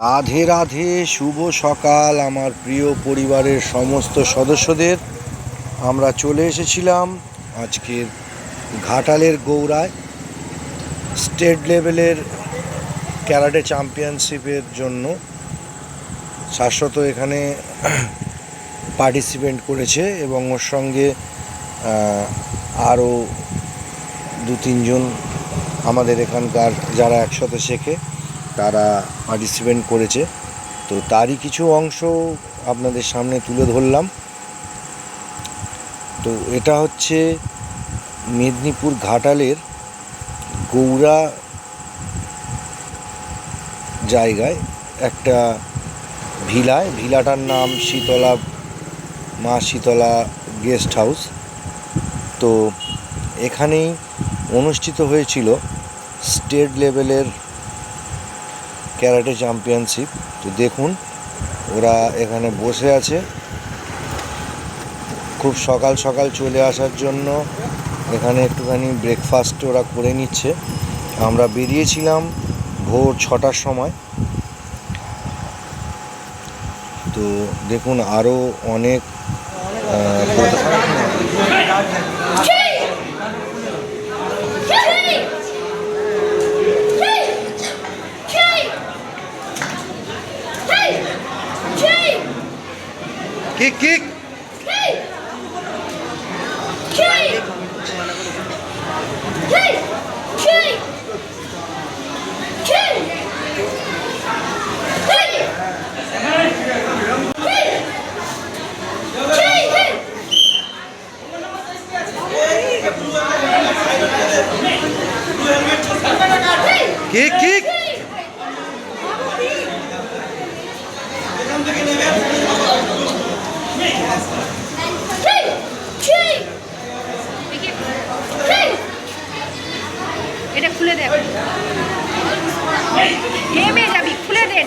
রাধে রাধে, শুভ সকাল আমার প্রিয় পরিবারের সমস্ত সদস্যদের। আমরা চলে এসেছিলাম আজকের ঘাটালের গৌড়ায় স্টেট লেভেলের ক্যারাটে চ্যাম্পিয়নশিপের জন্য। শাশ্বত এখানে পার্টিসিপেন্ট করেছে এবং ওর সঙ্গে আরও দু তিনজন আমাদের এখানকার যারা একসাথে শেখে। তারা পার্টিসিপেন্ট করেছে। তো তারই কিছু অংশ আপনাদের সামনে তুলে ধরলাম। তো এটা হচ্ছে মেদিনীপুর ঘাটালের গৌড়া জায়গায় একটা ভিলায়। ভিলাটার নাম শীতলা, মা শীতলা গেস্ট হাউস। তো এখানেই অনুষ্ঠিত হয়েছিল স্টেট লেভেলের ক্যারাটে চ্যাম্পিয়নশিপ। তো দেখুন, ওরা এখানে বসে আছে। খুব সকাল সকাল চলে আসার জন্য এখানে একটুখানি ব্রেকফাস্ট ওরা করে নিচ্ছে। আমরা বেরিয়েছিলাম ভোর ছটার সময়। তো দেখুন আরও অনেক কিক কিক কিক কিক এটা খুলে দে। হেমে যাবি খুলে দে